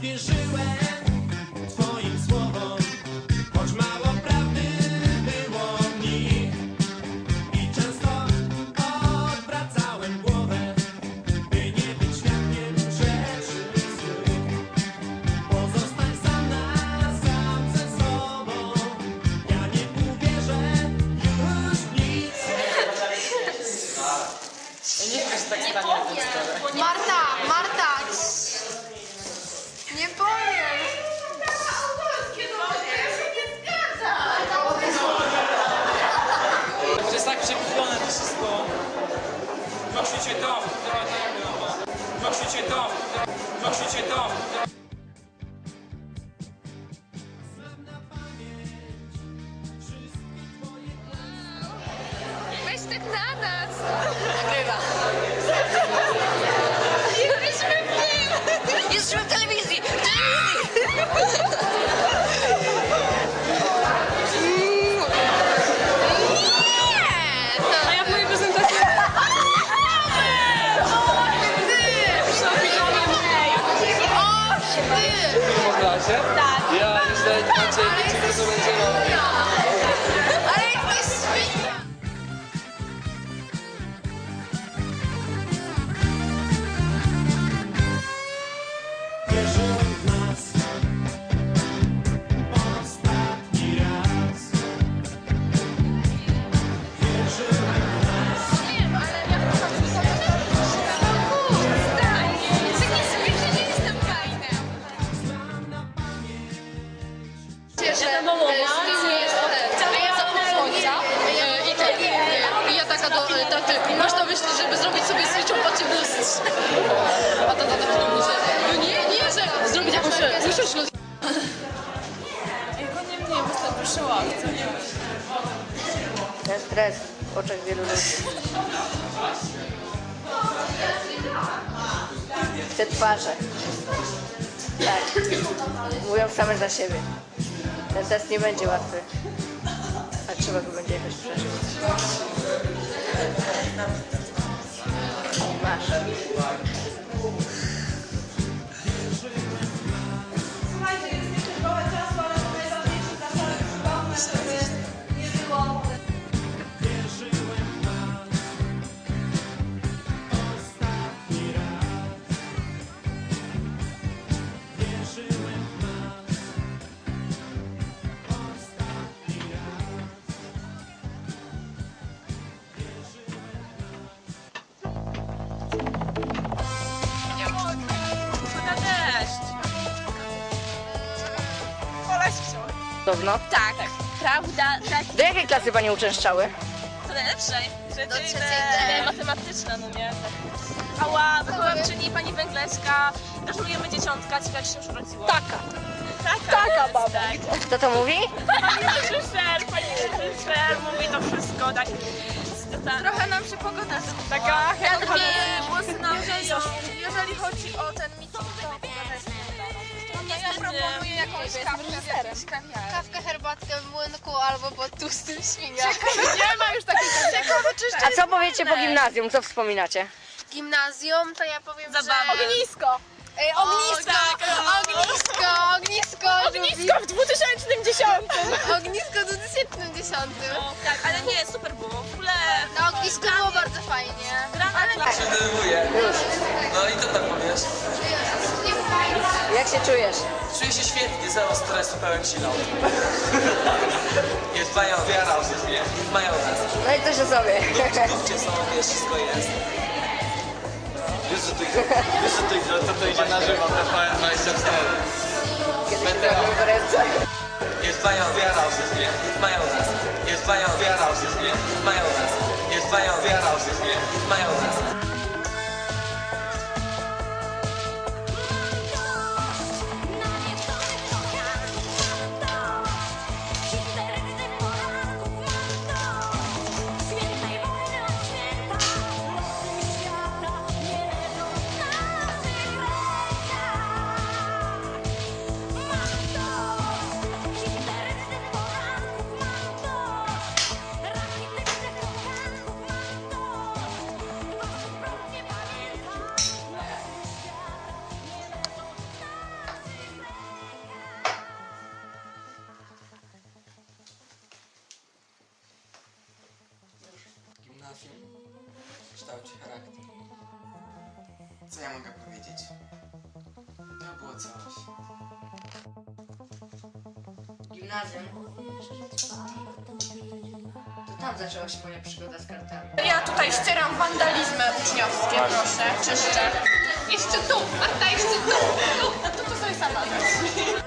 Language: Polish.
wierzyłem Twoim słowom, choć mało prawdy było w nich. I często odwracałem głowę, by nie być świadkiem rzeczy złych. Pozostań sam na sam ze sobą, ja nie uwierzę już w nic. Marta, Marta! To, Musicie to, to, musicie to. Taka do taty, masz na myśli, żeby zrobić sobie switchą patrzcie w lustrze. A tata tak mówi, że no nie, nie, że zrobić jakąś usiąść Ja go nie mnie, bo to wyszła. Ten stres w oczach wielu ludzi. Te twarze. Tak. Mówią same za siebie. Ten test nie będzie łatwy. A trzeba go będzie jakoś przeżyć. Podobno. Tak, prawda, tak. Do jakiej klasy Panie uczęszczały? Do najlepszej. Trzeciej trzeciej D. D. Matematyczna, no nie? Ała, wychowawczyni pani Węgleska. Gratulujemy dzieciątka, ciekawe się już urodziło. Taka. Taka. Taka baba. Tak. Kto to mówi? Pani reżyser, pani reżyser mówi to wszystko, tak. Trochę nam się pogoda Taka Ja nam żeją. Jeżeli chodzi o ten meeting, proponuję jakąś kawkę. Kawkę, herbatkę w młynku albo pod tłustym świnia. Nie ma już takiej Ciekawe czy A co powiecie po gimnazjum? Co wspominacie? Gimnazjum to ja powiem, Zabawa. że... Ognisko. Ej, ognisko! tak, ognisko! Ognisko! Ognisko w 2010. Ognisko w 2010. No, tak, ale nie, super było. W ogóle Na ognisku było bardzo fajnie. grana klasa. Denerwuję. No i co tam powiesz? Jak się czujesz? Czuję się świetnie, zero stresu, pełen chillout. Jest majonez. Jest majonez. No i coś o sobie. Są, wiesz, wszystko jest. Wiesz, że to, wiesz, że to, to, to idzie na żywo, TVN 24. Kiedyś była konferencja. Jest majonez. Jest majonez. Jest majonez. Jest majonez. Jest majonez. Jest majonez. co ja mogę powiedzieć? To było coś. Gimnazjum. To tam zaczęła się moja przygoda z kartami. Ja tutaj ścieram wandalizmy uczniowskie, proszę, czyszczę. Jeszcze tu, Marta, jeszcze tu, tu, no to, to sobie sama zrobisz.